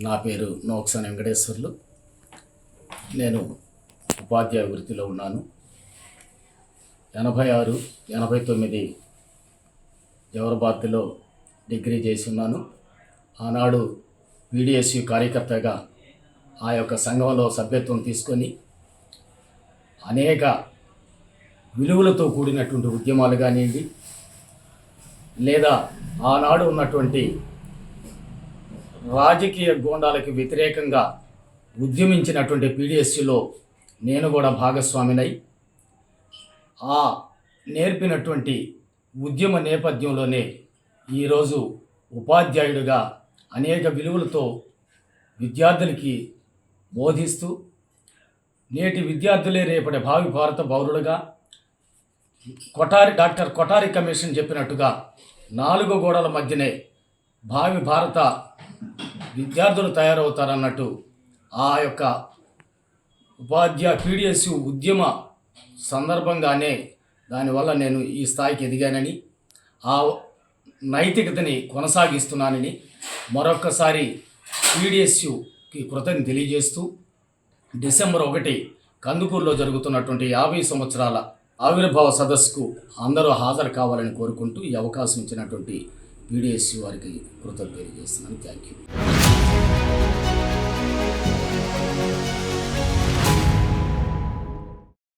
నా పేరు నోక్సాని వెంకటేశ్వర్లు. నేను ఉపాధ్యాయ వృత్తిలో ఉన్నాను. ఎనభై ఆరు ఎనభై తొమ్మిది జవహర్బాద్లో డిగ్రీ చేసి ఉన్నాను. ఆనాడు పీడిఎస్యు కార్యకర్తగా ఆ యొక్క సంఘంలో సభ్యత్వం తీసుకొని అనేక విలువలతో కూడినటువంటి ఉద్యమాలు కానివ్వండి లేదా ఆనాడు ఉన్నటువంటి రాజకీయ గోండాలకి వ్యతిరేకంగా ఉద్యమించినటువంటి పీడిఎస్సిలో నేను కూడా భాగస్వామినై ఆ నేర్పినటువంటి ఉద్యమ నేపథ్యంలోనే ఈరోజు ఉపాధ్యాయుడిగా అనేక విలువలతో విద్యార్థులకి బోధిస్తూ నేటి విద్యార్థులే రేపటి భావి భారత పౌరులుగా కొటారి డాక్టర్ కొటారి కమిషన్ చెప్పినట్టుగా నాలుగు గోడల మధ్యనే భావి భారత విద్యార్థులు తయారవుతారన్నట్టు ఆ యొక్క ఉపాధ్యాయ పీడిఎస్ ఉద్యమ సందర్భంగానే దానివల్ల నేను ఈ స్థాయికి ఎదిగానని ఆ నైతికతని కొనసాగిస్తున్నానని మరొక్కసారి పీడిఎస్యుకి కృతజ్ఞ తెలియజేస్తూ డిసెంబర్ ఒకటి కందుకూరులో జరుగుతున్నటువంటి యాభై సంవత్సరాల ఆవిర్భావ సదస్సుకు అందరూ హాజరు కావాలని కోరుకుంటూ ఈ అవకాశం ఇచ్చినటువంటి పీడిఎస్యు వారికి కృతజ్ఞత తెలియజేస్తున్నాను థ్యాంక్ యూ